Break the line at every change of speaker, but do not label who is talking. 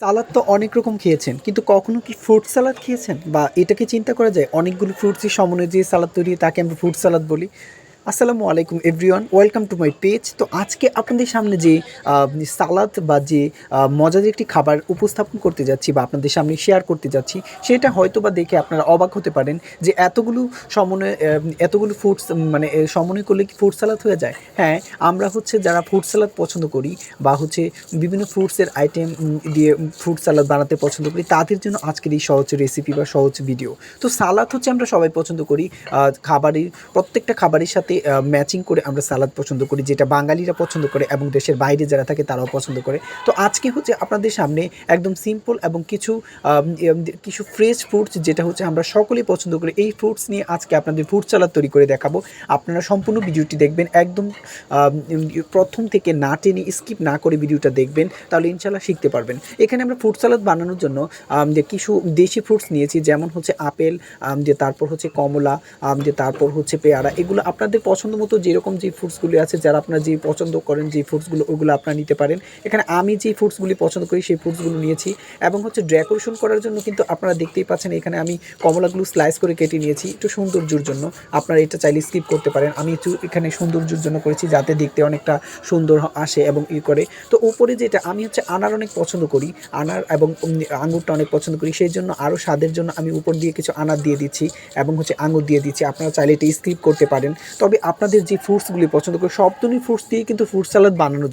সালাদ তো অনেক রকম খেয়েছেন, কিন্তু কখনো কি ফ্রুট সালাদ খেয়েছেন? বা এটাকে চিন্তা করা যায়, অনেকগুলো ফ্রুটসই সমন্বয়ে যে সালাদ তৈরি তাকে আমরা ফ্রুট সালাদ বলি। আসসালামু আলাইকুম everyone welcome to my page তো আজকে আপনাদের সামনে যে সালাদ বা যে মজার একটি খাবার উপস্থাপন করতে যাচ্ছি বা আপনাদের সামনে শেয়ার করতে যাচ্ছি, সেটা হয়তো বা দেখে আপনারা অবাক হতে পারেন যে এতগুলো সমন্বয় এতগুলো ফ্রুটস মানে সমন্বয় করলে কি ফ্রুট সালাদ হয়ে যায়? হ্যাঁ আমরা হচ্ছে যারা ফ্রুট সালাদ পছন্দ করি বা হচ্ছে বিভিন্ন ফ্রুটসের আইটেম দিয়ে ফ্রুট সালাদ বানাতে পছন্দ করি, তাদের জন্য আজকের এই সহজ রেসিপি বা সহজ ভিডিও তো সালাদ হচ্ছে আমরা সবাই পছন্দ করি খাবারের, প্রত্যেকটা খাবারের সাথে ম্যাচিং করে আমরা সালাদ পছন্দ করি, যেটা বাঙালিরা পছন্দ করে এবং দেশের বাইরে যারা থাকে তারাও পছন্দ করে। তো আজকে হচ্ছে আপনাদের সামনে একদম সিম্পল এবং কিছু কিছু ফ্রেশ ফ্রুটস যেটা হচ্ছে আমরা সকলেই পছন্দ করি। এই ফ্রুটস নিয়ে আজকে আপনাদের ফ্রুট সালাদ তৈরি করে দেখাবো। আপনারা সম্পূর্ণ ভিডিওটি দেখবেন, একদম প্রথম থেকে না টেনে স্কিপ না করে ভিডিওটা দেখবেন, তাহলে ইনশাল্লাহ শিখতে পারবেন। এখানে আমরা ফ্রুট সালাদ বানানোর জন্য যে কিছু দেশি ফ্রুটস নিয়েছি, যেমন হচ্ছে আপেল যে তারপর হচ্ছে কমলা যে তারপর হচ্ছে পেয়ারা, এগুলো আপনাদের পছন্দ মতো যেরকম যে ফ্রুটসগুলি আছে, যারা আপনারা যে পছন্দ করেন যে ফ্রুটসগুলো ওগুলো আপনারা নিতে পারেন। এখানে আমি যে ফ্রুটসগুলি পছন্দ করি, সেই ফ্রুটসগুলো নিয়েছি। এবং হচ্ছে ডেকোরেশন করার জন্য কিন্তু আপনারা দেখতেই পাচ্ছেন, এখানে আমি কমলাগুলো স্লাইস করে কেটে নিয়েছি, একটু সৌন্দর্যের জন্য। আপনারা এটা চাইলে স্কিপ করতে পারেন। আমি একটু এখানে সৌন্দর্যের জন্য করেছি, যাতে দেখতে অনেকটা সুন্দর আসে এবং ই করে। তো উপরে যেটা, আমি হচ্ছে আনার অনেক পছন্দ করি, আনার এবং আঙুরটা অনেক পছন্দ করি। সেই জন্য আরও স্বাদের জন্য আমি উপর দিয়ে কিছু আনার দিয়ে দিচ্ছি এবং হচ্ছে আঙুর দিয়ে দিচ্ছি। আপনারা চাইলে এটা স্কিপ করতে পারেন। তবে আপনাদের যে ফ্রুটসগুলি পছন্দ করে সব ধরনের ফ্রুটস দিয়ে কিন্তু ফ্রুট সালাদ বানানো যায়।